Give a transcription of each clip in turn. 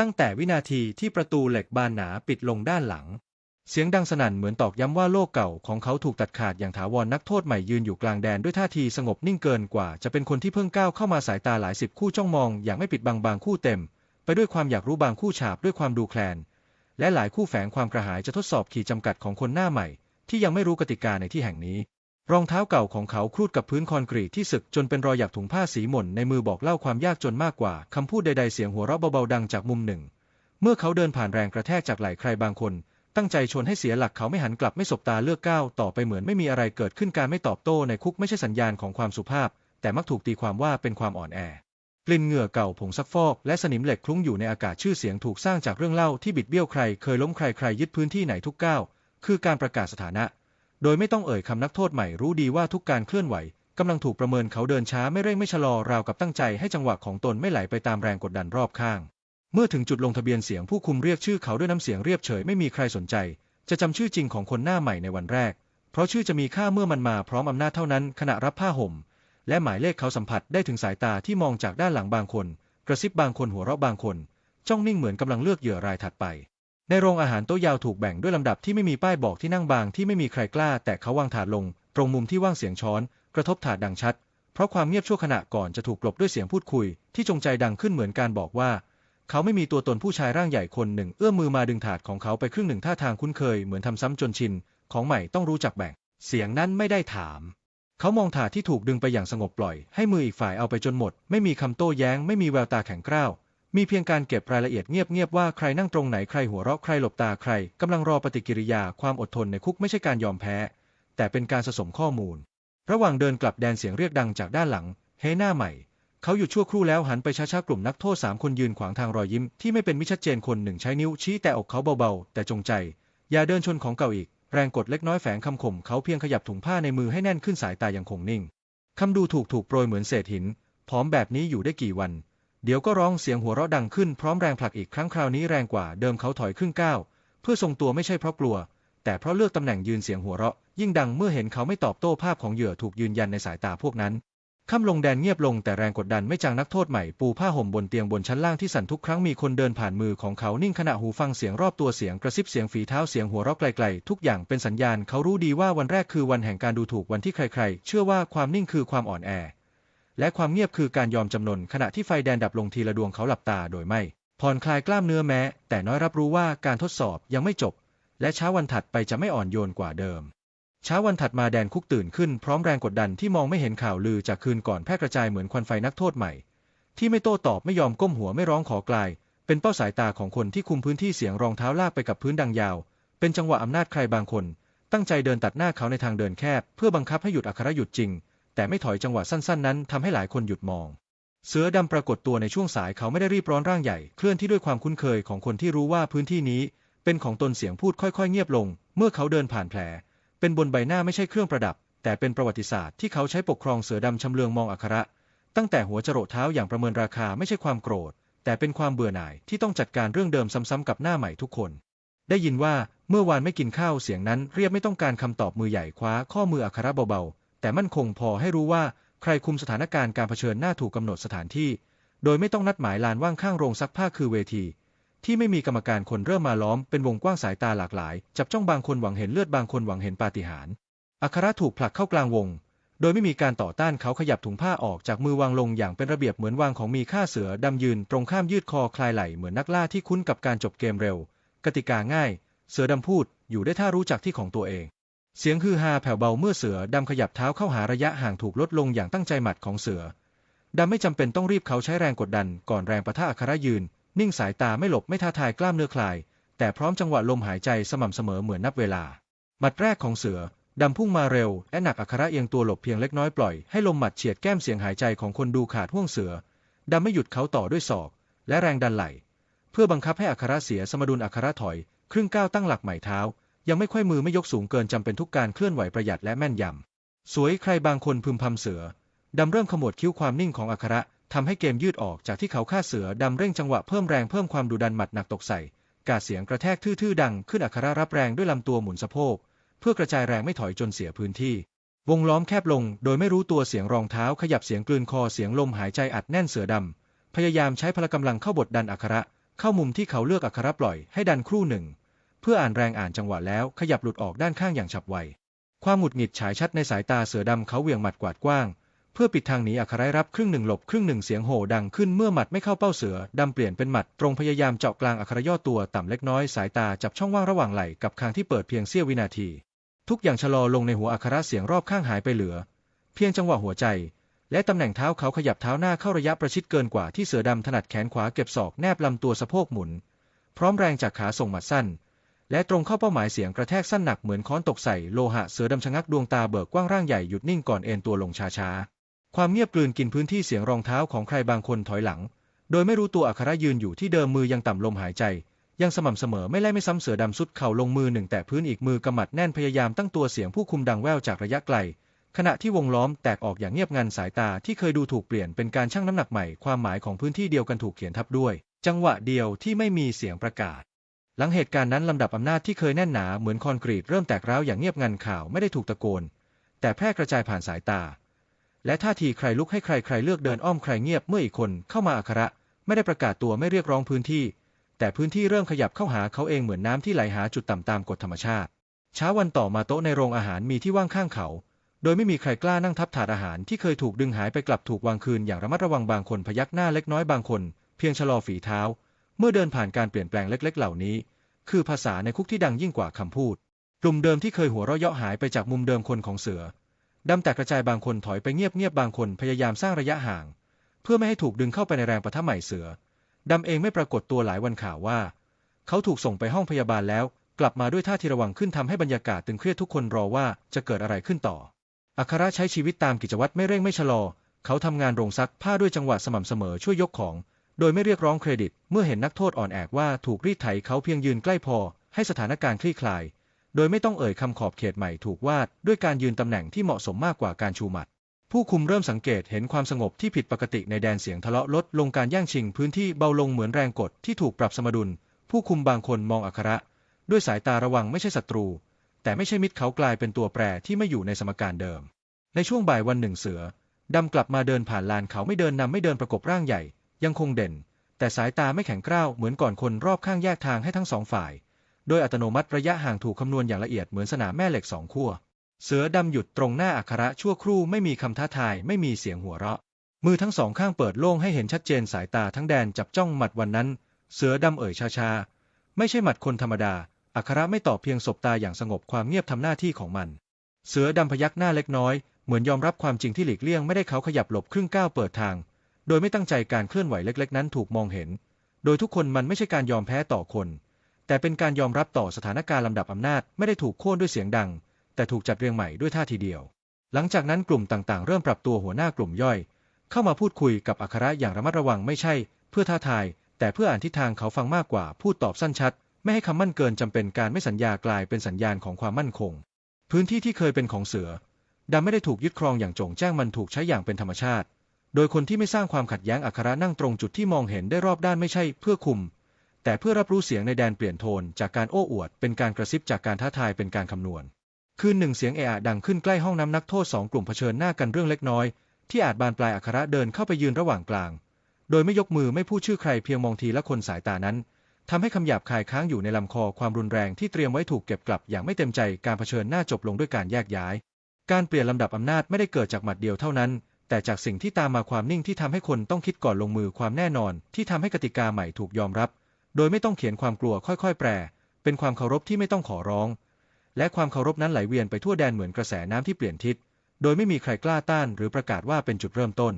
ตั้งแต่วินาทีที่ประตูเหล็กบานหนาปิดลงด้านหลัง เสียงดังสนั่นเหมือนตอกย้ำว่าโลกเก่าของเขาถูกตัดขาดอย่างถาวรนักโทษใหม่ยืนอยู่กลางแดนด้วยท่าทีสงบนิ่งเกินกว่าจะเป็นคนที่เพิ่งก้าวเข้ามาสายตาหลายสิบคู่จ้องมองอย่างไม่ปิดบังบางคู่เต็ม ไปด้วยความอยากรู้บางคู่ฉาบด้วยความดูแคลน และหลายคู่แฝงความกระหายจะทดสอบขีดจำกัดของคนหน้าใหม่ ที่ยังไม่รู้กติกาในที่แห่งนี้ รองเท้าเก่าของเขาครูดกับพื้นคอนกรีตที่สึกจนเป็นรอยหยักถุงผ้าสีหม่นในมือบอกเล่าความยากจนมากกว่าคำพูดใดๆเสียงหัวเราะเบาๆดังจากมุมหนึ่ง เมื่อเขาเดินผ่านแรงกระแทกจากไหล่ใครบางคน ตั้งใจชนให้เสียหลักเขาไม่หันกลับไม่สบตาเลือกก้าวต่อไปเหมือนไม่มีอะไรเกิดขึ้นการไม่ตอบโต้ในคุกไม่ใช่สัญญาณของความสุภาพ แต่มักถูกตีความว่าเป็นความอ่อนแอกลิ่นเหงื่อเก่าผงซักฟอกและสนิมเหล็กคลุ้งอยู่ในอากาศชื่อเสียงถูกสร้างจากเรื่องเล่าที่บิดเบี้ยวใคร เคยล้มใครใครยึดพื้นที่ไหนทุกก้าวคือการประกาศสถานะ โดยไม่ต้องเอ่ยคำนักโทษใหม่รู้ดีว่าทุกการเคลื่อนไหวกำลังถูกประเมินเขาเดินช้าไม่เร่งไม่ชะลอราวกับตั้งใจให้จังหวะของตนไม่ไหลไปตามแรงกดดันรอบข้าง เมื่อถึงจุดลงทะเบียนเสียงผู้คุมเรียกชื่อเขาด้วยน้ำเสียงเรียบเฉยไม่มีใครสนใจ จะจำชื่อจริงของคนหน้าใหม่ในวันแรก เพราะชื่อจะมีค่าเมื่อมันมาพร้อมอำนาจเท่านั้นขณะรับผ้าห่ม และหมายเลขเขาสัมผัสได้ถึงสายตาที่มองจากด้านหลังบางคน กระซิบบางคนหัวเราะบางคน จ้องนิ่งเหมือนกำลังเลือกเหยื่อรายถัดไป ในโรงอาหารโต๊ะยาวถูกแบ่งด้วยลำดับที่ไม่มีป้ายบอกที่นั่งบางที่ไม่มีใครกล้า แต่เขาวางถาดลง ตรงมุมที่ว่างเสียงช้อน กระทบถาดดังชัด เพราะความเงียบชั่วขณะก่อนจะถูกกลบด้วยเสียงพูดคุย ที่จงใจดังขึ้นเหมือนการบอกว่า เขาไม่มีตัวตนผู้ชายร่างใหญ่คนหนึ่ง เอื้อมมือมาดึงถาดของเขาไปครึ่งหนึ่งท่าทางคุ้นเคยเหมือนทำซ้ำจนชินของใหม่ต้องรู้จักแบ่ง เสียงนั้นไม่ได้ถาม เขามองถาดที่ถูกดึงไปอย่างสงบปล่อย ให้มืออีกฝ่ายเอาไปจนหมด ไม่มีคำโต้แย้ง ไม่มีแววตาแข็งกร้าว มีเพียงการเก็บรายละเอียดเงียบๆว่าใครนั่งตรงไหนใครหัวเราะใครหลบตาใครกำลังรอปฏิกิริยาความอดทนในคุกไม่ใช่การยอมแพ้ แต่เป็นการสะสมข้อมูล ระหว่างเดินกลับแดนเสียงเรียกดังจากด้านหลัง เฮ้หน้าใหม่ เขาหยุดชั่วครู่แล้วหันไปช้าๆกลุ่มนักโทษสามคนยืนขวางทางรอยยิ้มที่ไม่เป็นมิชัดเจนคนหนึ่งใช้นิ้วชี้แต่อกเขาเบาๆ แต่จงใจ อย่าเดินชนของเก่าอีก แรงกดเล็กน้อยแฝงคำข่มเขาเพียงขยับถุงผ้าในมือให้แน่นขึ้นสายตายังคงนิ่งคำดูถูกถูกโปรยเหมือนเศษหินผอมแบบนี้อยู่ได้กี่วัน เดี๋ยวก็ร้องเสียงหัวเราะดังขึ้นพร้อมแรงผลักอีกครั้งคราวนี้แรงกว่าเดิมเขาถอยครึ่งก้าวเพื่อทรงตัวไม่ใช่เพราะกลัว แต่เพราะเลือกตำแหน่งยืนเสียงหัวเราะ ยิ่งดังเมื่อเห็นเขาไม่ตอบโต้ภาพของเหยื่อถูกยืนยันในสายตาพวกนั้นค่ำลงแดนเงียบลงแต่แรงกดดันไม่จางนักโทษใหม่ปูผ้าห่มบนเตียงบนชั้นล่างที่สั่นทุกครั้งมีคนเดินผ่านมือของเขานิ่งขณะหูฟังเสียงรอบตัวเสียงกระซิบเสียงฝีเท้าเสียงหัวเราะไกลๆ ทุกอย่างเป็นสัญญาณเขารู้ดีว่าวันแรกคือวันแห่งการดูถูกวันที่ใครๆ เชื่อว่าความนิ่งคือความอ่อนแอ และความเงียบคือการยอมจำนนขณะที่ไฟแดนดับลงทีละดวงเขาหลับตาโดยไม่ผ่อนคลายกล้ามเนื้อแม้ แต่น้อยรับรู้ว่าการทดสอบยังไม่จบ และเช้าวันถัดไปจะไม่อ่อนโยนกว่าเดิม เช้าวันถัดมาแดนคุกตื่นขึ้นพร้อมแรงกดดันที่มองไม่เห็นข่าวลือจากคืนก่อนแพร่กระจายเหมือนควันไฟนักโทษใหม่ ที่ไม่โต้ตอบไม่ยอมก้มหัวไม่ร้องขอกลาย เป็นเป้าสายตาของคนที่คุมพื้นที่เสียงรองเท้าลากไปกับพื้นดังยาว เป็นจังหวะอำนาจใครบางคน ตั้งใจเดินตัดหน้าเขาในทางเดินแคบ เพื่อบังคับให้หยุดอัครหยุดจริง แต่ไม่ถอยจังหวะสั้นๆ นั้นทำให้หลายคนหยุดมอง เสือดำปรากฏตัวในช่วงสายเขาไม่ได้รีบร้อนร่างใหญ่เคลื่อนที่ด้วยความคุ้นเคยของคนที่รู้ว่าพื้นที่นี้ เป็นของตนเสียงพูดค่อยๆ เงียบลง เมื่อเขาเดินผ่านแผล เป็นบนใบหน้าไม่ใช่เครื่องประดับ แต่เป็นประวัติศาสตร์ที่เขาใช้ปกครองเสือดำชำเลืองมองอัคระ ตั้งแต่หัวจรดเท้าอย่างประเมินราคาไม่ใช่ความโกรธ แต่เป็นความเบื่อหน่ายที่ต้องจัดการเรื่องเดิมซ้ำๆกับหน้าใหม่ทุกคน ได้ยินว่าเมื่อวานไม่กินข้าวเสียงนั้นเรียบไม่ต้องการคำตอบมือใหญ่คว้าข้อมืออัคระเบาๆ แต่มั่นคงพอให้รู้ว่าใครคุมสถานการณ์การเผชิญหน้าถูกกำหนดสถานที่ โดยไม่ต้องนัดหมายลานว่างข้างโรงซักผ้าคือเวที ที่ไม่มีกรรมการคนเริ่มมาล้อมเป็นวงกว้างสายตาหลากหลาย จับจ้องบางคนหวังเห็นเลือดบางคนหวังเห็นปาฏิหาริย์อัคระถูกผลักเข้ากลางวง โดยไม่มีการต่อต้านเขาขยับถุงผ้าออกจากมือวางลงอย่างเป็นระเบียบเหมือนวางของมีค่าเสือดำยืนตรงข้ามยืดคอคลายไหลเหมือนนักล่าที่คุ้นกับการจบเกมเร็ว กติกาง่าย เสือดำพูดอยู่ได้ถ้ารู้จักที่ของตัวเอง เสียงฮือฮาแผ่วเบาเมื่อเสือดำขยับเท้าเข้าหาระยะห่างถูกลดลงอย่างตั้งใจหมัดของเสือดำไม่จำเป็นต้องรีบเขาใช้แรงกดดันก่อนแรงปะทะอัคระยืน นิ่งสายตาไม่หลบไม่ท้าทายกล้ามเนื้อคลาย แต่พร้อมจังหวะลมหายใจสม่ำเสมอเหมือนนับเวลาหมัดแรกของเสือดำพุ่งมาเร็วและหนักอัคระเอียงตัวหลบเพียงเล็กน้อยปล่อยให้ลมหมัดเฉียดแก้มเสียงหายใจของคนดูขาดห่วงเสือดำไม่หยุดเขาต่อด้วยศอก และแรงดันไหล เพื่อบังคับให้อัคระเสียสมดุลอัคระถอย ครึ่งก้าวตั้งหลักใหม่เท้า ยังไม่ค่อยมือไม่ยกสูงเกินจำเป็นทุกการเคลื่อนไหวประหยัดและแม่นยำ สวยใครบางคนพึมพำเสือ ดำเริ่มขมวดคิ้วความนิ่งของอัคระทำให้เกมยืดออกจากที่เขาฆ่าเสือดำเร่งจังหวะเพิ่มแรงเพิ่มความดุดันหมัดหนักตกใส่ กาเสียงกระแทกทื่อๆดังขึ้นอัคระรับแรงด้วยลำตัวหมุนสะโพก เพื่อกระจายแรงไม่ถอยจนเสียพื้นที่ วงล้อมแคบลงโดยไม่รู้ตัวเสียงรองเท้าขยับเสียงกลืนคอเสียงลมหายใจอัดแน่นเสือดำพยายามใช้พละกำลังเข้าบทดันอัคระเข้ามุมที่เขาเลือกอักขระปล่อยให้ดันครู่หนึ่ง พื่ออ่านแรงอ่านจังหวะแล้วขยับหลุดออกด้านข้างอย่างฉับไว ความหงุดหงิดฉายชัดในสายตาเสือดำเขาเวียงหมัดกวาดกว้าง เพื่อปิดทางหนีอัครายรับครึ่งหนึ่งหลบครึ่งหนึ่งเสียงโห่ดังขึ้นเมื่อหมัดไม่เข้าเป้าเสือดำเปลี่ยนเป็นหมัดตรงพยายามเจาะกลางอัครย่อตัวต่ำเล็กน้อยสายตาจับช่องว่างระหว่างไหล่กับคางที่เปิดเพียงเสี้ยววินาที ทุกอย่างชะลอลงในหัวอัครเสียงรอบข้างหายไปเหลือ เพียงจังหวะหัวใจ และตำแหน่งเท้าเขาขยับเท้าหน้าเข้าระยะประชิดเกินกว่าที่เสือดำถนัดแขนขวาเก็บศอกแนบลำตัวสะโพกหมุน พร้อมแรงจากขาส่งหมัดสั้น และตรงเข้าเป้าหมายเสียงกระแทกสั้นหนักเหมือนค้อนตกใส่โลหะเสือดำชะงักดวงตาเบิกกว้างร่างใหญ่หยุดนิ่งก่อนเอ็นตัวลงช้าๆ ความเงียบกลืนกินพื้นที่เสียงรองเท้าของใครบางคนถอยหลัง โดยไม่รู้ตัวอัครยืนอยู่ที่เดิมมือยังต่ำลมหายใจ ยังสม่ำเสมอไม่ไล่ไม่ซ้ำเสือดำสุดเข่าลงมือหนึ่งแตะพื้นอีกมือกำมัดแน่นพยายามตั้งตัวเสียงผู้คุมดังแว่วจากระยะไกล ขณะที่วงล้อมแตกออกอย่างเงียบงันสายตาที่เคยดูถูกเปลี่ยนเป็นการชั่งน้ำหนักใหม่ความหมายของพื้นที่เดียวกันถูกเขียนทับด้วย จังหวะเดียวที่ไม่มีเสียงประกาศ หลังเหตุการณ์นั้นลำดับอำนาจที่เคยแน่นหนาเหมือนคอนกรีตเริ่มแตกร้าวอย่างเงียบงันข่าวไม่ได้ถูกตะโกน แต่แพร่กระจายผ่านสายตา และท่าทีใครลุกให้ใครใครเลือกเดินอ้อมใครเงียบเมื่ออีกคนเข้ามาอัคระไม่ได้ประกาศตัวไม่เรียกร้องพื้นที่ แต่พื้นที่เริ่มขยับเข้าหาเขาเองเหมือนน้ำที่ไหลหาจุดต่ำตามกฎธรรมชาติ เช้าวันต่อมาโต๊ะในโรงอาหารมีที่ว่างข้างเขา โดยไม่มีใครกล้านั่งทับถาดอาหารที่เคยถูกดึงหายไปกลับถูกวางคืนอย่างระมัดระวังบางคนพยักหน้าเล็กน้อยบางคน เพียงชะลอฝีเท้า เมื่อเดินผ่านการเปลี่ยนแปลงเล็ก ๆ เหล่านี้ คือภาษาในคุกที่ดังยิ่งกว่าคำพูด กลุ่มเดิมที่เคยหัวเราะเยาะหายไปจากมุมเดิมคนของเสือดำแตกกระจายบางคนถอยไปเงียบๆบางคนพยายามสร้างระยะห่าง เพื่อไม่ให้ถูกดึงเข้าไปในแรงปะทะใหม่เสือดำเองไม่ปรากฏตัวหลายวันข่าวว่า เขาถูกส่งไปห้องพยาบาลแล้ว กลับมาด้วยท่าทีระวังขึ้นทำให้บรรยากาศตึงเครียดทุกคนรอว่าจะเกิดอะไรขึ้นต่อ อัครใช้ชีวิตตามกิจวัตรไม่เร่งไม่ชะลอ เขาทำงานโรงซักผ้าด้วยจังหวะสม่ำเสมอช่วยยกของ โดยไม่เรียกร้องเครดิต เมื่อเห็นนักโทษอ่อนแอกว่าถูกรีดไถเขาเพียงยืนใกล้พอ ให้สถานการณ์คลี่คลาย โดยไม่ต้องเอ่ยคำขอบเขตใหม่ถูกวาด ด้วยการยืนตำแหน่งที่เหมาะสมมากกว่าการชูหมัด ผู้คุมเริ่มสังเกตเห็นความสงบที่ผิดปกติในแดนเสียงทะเลาะลดลงการแย่งชิงพื้นที่เบาลงเหมือนแรงกดที่ถูกปรับสมดุล ผู้คุมบางคนมองอัคระ ด้วยสายตาระวังไม่ใช่ศัตรู แต่ไม่ใช่มิตรเขากลายเป็นตัวแปรที่ไม่อยู่ในสมการเดิม ในช่วงบ่ายวันหนึ่งเสือดำกลับมาเดินผ่านลานเขาไม่เดินนำไม่เดินประกบร่างใหญ่ ยังคงเด่น แต่สายตาไม่แข็งกร้าวเหมือนก่อนคนรอบข้างแยกทางให้ทั้งสองฝ่าย โดยอัตโนมัติระยะห่างถูกคำนวณอย่างละเอียดเหมือนสนามแม่เหล็กสองขั้วเสือดำหยุดตรงหน้าอัคระชั่วครู่ไม่มีคำท้าทายไม่มีเสียงหัวเราะ มือทั้งสองข้างเปิดโล่งให้เห็นชัดเจนสายตาทั้งแดนจับจ้องหมัดวันนั้น เสือดำเอ่ยชาๆ ไม่ใช่หมัดคนธรรมดา อัคระไม่ตอบเพียงสบตาอย่างสงบความเงียบทำหน้าที่ของมัน เสือดำพยักหน้าเล็กน้อย เหมือนยอมรับความจริงที่หลีกเลี่ยงไม่ได้เขาขยับหลบครึ่งก้าวเปิดทาง โดยไม่ตั้งใจการเคลื่อนไหวเล็ก ๆ นั้นถูกมองเห็น โดยทุกคนมันไม่ใช่การยอมแพ้ต่อคน แต่เป็นการยอมรับต่อสถานการณ์ลำดับอำนาจไม่ได้ถูกโค่นด้วยเสียงดัง แต่ถูกจัดเรียงใหม่ด้วยท่าทีเดียว หลังจากนั้นกลุ่มต่างๆ เริ่มปรับตัวหัวหน้ากลุ่มย่อย เข้ามาพูดคุยกับอัคระอย่างระมัดระวังไม่ใช่ เพื่อท้าทาย แต่เพื่ออ่านทิศทางเขาฟังมากกว่าพูดตอบสั้นชัด ไม่ให้คำมั่นเกินจำเป็นการไม่สัญญากลายเป็นสัญญาณของความมั่นคง พื้นที่ที่เคยเป็นของเสือดำไม่ได้ถูกยึดครองอย่างโจงแจ้งมันถูกใช้อย่างเป็นธรรมชาติ โดยคนที่ไม่สร้างความขัดแย้งอัคระนั่งตรงจุดที่มองเห็นได้รอบด้านไม่ใช่เพื่อคุม แต่เพื่อรับรู้เสียงในแดนเปลี่ยนโทน จากการโอ้อวด เป็นการกระซิบจากการท้าทายเป็นการคำนวณ คืนหนึ่งเสียงเอะอะดังขึ้นใกล้ห้องน้ำนักโทษสองกลุ่มเผชิญหน้ากันเรื่องเล็กน้อย ที่อาจบานปลายอัคระเดินเข้าไปยืนระหว่างกลาง โดยไม่ยกมือไม่พูดชื่อใครเพียงมองทีละคนสายตานั้นทำให้คำหยาบคายค้างอยู่ในลำคอความรุนแรงที่เตรียมไว้ถูกเก็บกลับอย่างไม่เต็มใจการเผชิญหน้าจบลงด้วยการแยกย้าย การเปลี่ยนลำดับอำนาจไม่ได้เกิดจากหมัดเดียวเท่านั้น แต่จากสิ่งที่ตามมาความนิ่งที่ทำให้คนต้องคิดก่อนลงมือความแน่นอน ที่ทำให้กติกาใหม่ถูกยอมรับ โดยไม่ต้องเขียนความกลัวค่อยๆ แปร เป็นความเคารพที่ไม่ต้องขอร้อง และความเคารพนั้นไหลเวียนไปทั่วแดนเหมือนกระแสน้ำที่เปลี่ยนทิศ โดยไม่มีใครกล้าต้านหรือประกาศว่าเป็นจุดเริ่มต้น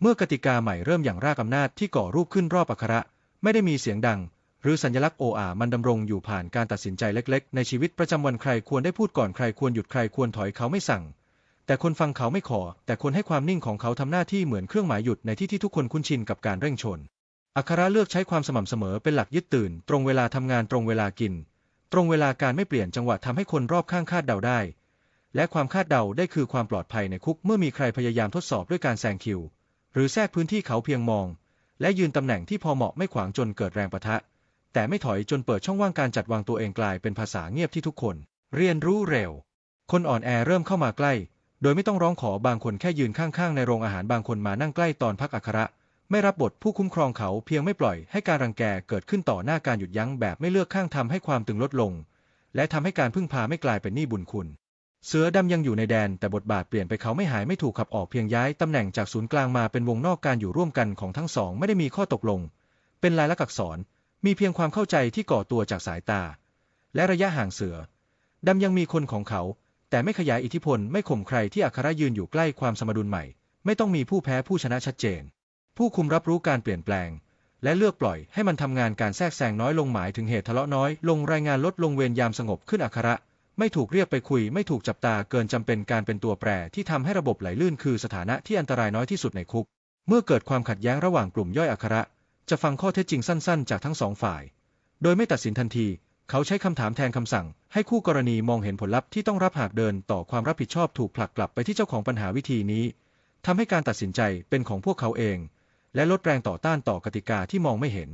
เมื่อกติกาใหม่เริ่มอย่างรากอำนาจที่ก่อรูปขึ้นรอบอัคระ ไม่ได้มีเสียงดัง หรือสัญลักษณ์โออามันดำรงอยู่ผ่านการตัดสินใจเล็ก ๆ ในชีวิตประจำวันใครควรได้พูดก่อนใครควรหยุดใครควรถอยเขาไม่สั่ง แต่คนฟังเขาไม่ขอ แต่คนให้ความนิ่งของเขาทำหน้าที่เหมือนเครื่องหมายหยุดในที่ที่ทุกคนคุ้นชินกับการเร่งชน อัคระเลือกใช้ความสม่ำเสมอเป็นหลักยึดตื่น ตรงเวลาทำงานตรงเวลากิน ตรงเวลาการไม่เปลี่ยนจังหวะทำให้คนรอบข้างคาดเดาได้ และความคาดเดาได้คือความปลอดภัยในคุกเมื่อมีใครพยายามทดสอบด้วยการแซงคิว หรือแทรกพื้นที่เขาเพียงมอง และยืนตำแหน่งที่พอเหมาะไม่ขวางจนเกิดแรงปะทะ แต่ไม่ถอยจนเปิดช่องว่างการจัดวางตัวเองกลายเป็นภาษาเงียบที่ทุกคน เรียนรู้เร็ว คนอ่อนแอเริ่มเข้ามาใกล้ โดยไม่ต้องร้องขอบางคนแค่ยืนข้างๆ ในโรงอาหารบางคนมานั่งใกล้ตอนพักอัคระ ไม่รับบทผู้คุ้มครองเขาเพียงไม่ปล่อยให้การรังแกเกิดขึ้นต่อหน้าการหยุดยั้งแบบไม่เลือกข้างทำให้ความตึงลดลง และทำให้การพึ่งพาไม่กลายเป็นหนี้บุญคุณ เสือดำยังอยู่ในแดนแต่บทบาทเปลี่ยนไปเขาไม่หายไม่ถูกขับออกเพียงย้ายตำแหน่งจากศูนย์กลางมาเป็นวงนอกการอยู่ร่วมกันของทั้งสองไม่ได้มีข้อตกลง เป็นลายลักษณ์อักษร มีเพียงความเข้าใจที่ก่อตัวจากสายตา และระยะห่างเสือดำยังมีคนของเขา แต่ไม่ขยายอิทธิพลไม่ข่มใครที่อัครยืนอยู่ใกล้ความสมดุลใหม่ ไม่ต้องมีผู้แพ้ผู้ชนะชัดเจน ผู้คุมรับรู้การเปลี่ยนแปลง และเลือกปล่อยให้มันทำงานการแทรกแซงน้อยลงหมายถึงเหตุทะเลาะน้อยลงรายงานลดลงเวรยามสงบขึ้นอัคระไม่ถูกเรียกไปคุยไม่ถูกจับตาเกินจำเป็นการเป็นตัวแปรที่ทำให้ระบบไหลลื่นคือสถานะที่อันตรายน้อยที่สุดในคุก เมื่อเกิดความขัดแย้งระหว่างกลุ่มย่อยอัคระ จะฟังข้อเท็จจริงสั้นๆ จากทั้งสองฝ่าย โดยไม่ตัดสินทันที เขาใช้คำถามแทนคำสั่ง ให้คู่กรณีมองเห็นผลลัพธ์ที่ต้องรับหากเดินต่อความรับผิดชอบถูกผลักกลับไปที่เจ้าของปัญหาวิธีนี้ทำให้การตัดสินใจเป็นของพวกเขาเอง และลดแรงต่อต้านต่อกติกาที่มองไม่เห็น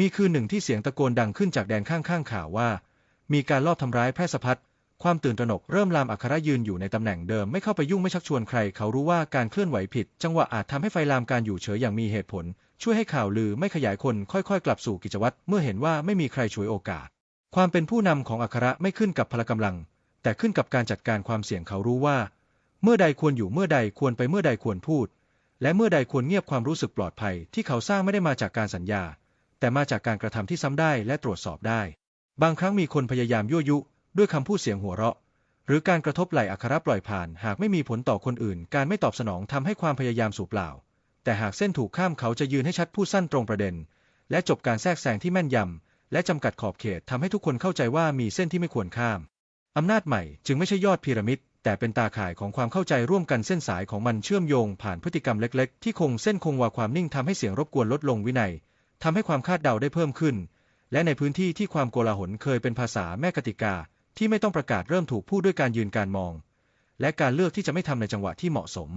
มีคืนหนึ่งที่เสียงตะโกนดังขึ้นจากแดนข้างๆข่าวว่า มีการลอบทำร้ายแพร่สะพัดความตื่นตระหนกเริ่มลามอัครยืนอยู่ในตำแหน่งเดิมไม่เข้าไปยุ่งไม่ชักชวนใคร เขารู้ว่าการเคลื่อนไหวผิด จังหวะอาจทำให้ไฟลามการอยู่เฉยอย่างมีเหตุผล ช่วยให้ข่าวลือไม่ขยายคนค่อยๆ กลับสู่กิจวัตรเมื่อเห็นว่าไม่มีใครช่วยโอกาส ความเป็นผู้นำของอัคระไม่ขึ้นกับพละกำลัง แต่ขึ้นกับการจัดการความเสี่ยงเขารู้ว่า เมื่อใดควรอยู่เมื่อใดควรไปเมื่อใดควรพูด และเมื่อใดควรเงียบความรู้สึกปลอดภัยที่เขาสร้างไม่ได้มาจากการสัญญา แต่มาจากการกระทำที่ซ้ำได้และตรวจสอบได้ บางครั้งมีคนพยายามยั่วยุ ด้วยคำพูดเสียงหัวเราะ หรือการกระทบไหลอัคระปล่อยผ่าน หากไม่มีผลต่อคนอื่น การไม่ตอบสนองทำให้ความพยายามสูญเปล่า แต่หากเส้นถูกข้ามเขาจะยืนให้ชัดพูดสั้นตรงประเด็น และจบการแทรกแซงที่แม่นยำ และจำกัดขอบเขตทำให้ทุกคนเข้าใจว่ามีเส้นที่ไม่ควรข้าม อำนาจใหม่จึงไม่ใช่ยอดพีระมิดแต่เป็นตาข่ายของความเข้าใจร่วมกันเส้นสายของมันเชื่อมโยงผ่านพฤติกรรมเล็ก ๆ ที่คงเส้นคงวาความนิ่งทำให้เสียงรบกวนลดลงวินัยทำให้ความคาดเดาได้เพิ่มขึ้น และในพื้นที่ที่ความโกลาหลเคยเป็นภาษาแม่กติกา ที่ไม่ต้องประกาศเริ่มถูกพูดด้วยการยืนการมอง และการเลือกที่จะไม่ทำในจังหวะที่เหมาะสม